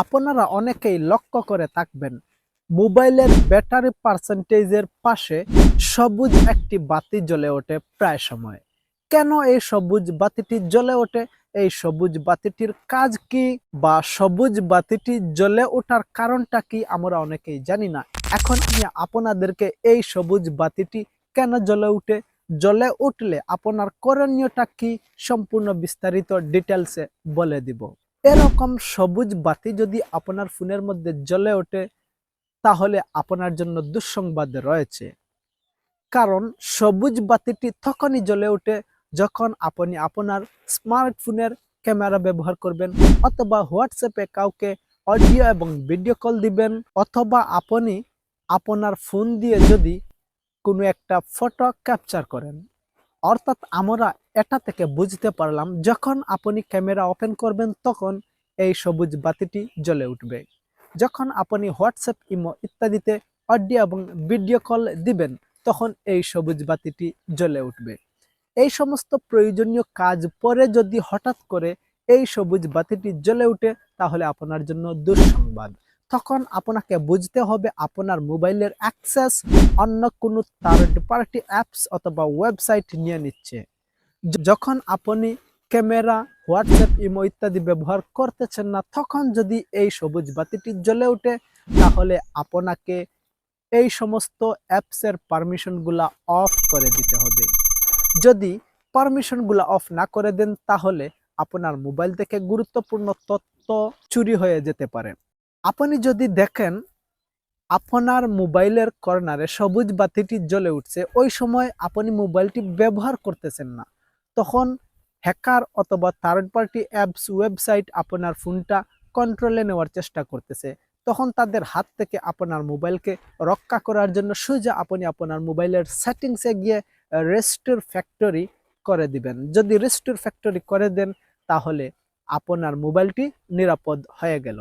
আপনারা অনেকেই লক্ষ্য করে থাকবেন, মোবাইলের ব্যাটারি পার্সেন্টেজের পাশে সবুজ একটি বাতি জ্বলে ওঠে প্রায় সময়। কেন এই সবুজ বাতিটি জ্বলে ওঠে? এই সবুজ বাতিটির কাজ কি বা সবুজ বাতিটি জ্বলে ওঠার কারণটা কি আমরা অনেকেই জানি না। এখন আমি আপনাদেরকে এই সবুজ বাতিটি কেন জ্বলে উঠে? জ্বলে উঠলে আপনার করণীয়টা কি? সম্পূর্ণ বিস্তারিত ডিটেলসে বলে দিব। এরকম সবুজ বাতি যদি আপনার ফোনের মধ্যে জ্বলে ওঠে, তাহলে আপনার জন্য দুঃসংবাদ রয়েছে। কারণ সবুজ বাতিটি তখনই জ্বলে ওঠে যখন আপনি আপনার স্মার্টফোনের ক্যামেরা ব্যবহার করবেন অথবা হোয়াটসঅ্যাপে কাউকে অডিও এবং ভিডিও কল দিবেন, অথবা আপনি আপনার ফোন দিয়ে যদি কোনো একটা ফটো ক্যাপচার করেন। অর্থাৎ আমরা এটা থেকে বুঝতে পারলাম, যখন আপনি ক্যামেরা ওপেন করবেন তখন এই সবুজ বাতিটি জ্বলে উঠবে। যখন আপনি হোয়াটসঅ্যাপ, ইমো ইত্যাদিতে অডিও এবং ভিডিও কল দিবেন, তখন এই সবুজ বাতিটি জ্বলে উঠবে। এই সমস্ত প্রয়োজনীয় কাজ পরে যদি হঠাৎ করে এই সবুজ বাতিটি জ্বলে উঠে, তাহলে আপনার জন্য দুঃসংবাদ। তখন আপনাকে বুঝতে হবে আপনার মোবাইলের অ্যাক্সেস অন্য কোনো থার্ড পার্টি অ্যাপস অথবা ওয়েবসাইট নিয়ে নিচ্ছে। যখন আপনি ক্যামেরা, হোয়াটসঅ্যাপ, ইমো ইত্যাদি ব্যবহার করতেছেন না, তখন যদি এই সবুজ বাতিটি জ্বলে ওঠে, তাহলে আপনাকে এই সমস্ত অ্যাপসের পারমিশনগুলা অফ করে দিতে হবে। যদি পারমিশনগুলো অফ না করে দেন, তাহলে আপনার মোবাইল থেকে গুরুত্বপূর্ণ তথ্য চুরি হয়ে যেতে পারে। আপনি যদি দেখেন, আপনার মোবাইলের কর্নারে সবুজ বাতিটি জ্বলে উঠছে, ওই সময় আপনি মোবাইলটি ব্যবহার করতেছেন না। তখন হ্যাকার অথবা থার্ড পার্টি অ্যাপস ওয়েবসাইট আপনার ফোনটা কন্ট্রোলে নেওয়ার চেষ্টা করতেছে। তখন তাদের হাত থেকে আপনার মোবাইলকে রক্ষা করার জন্য সোজা আপনি আপনার মোবাইলের সেটিংসে গিয়ে রেস্টোর ফ্যাক্টরি করে দিবেন। যদি রেস্টোর ফ্যাক্টরি করে দেন, তাহলে আপনার মোবাইলটি নিরাপদ হয়ে গেল।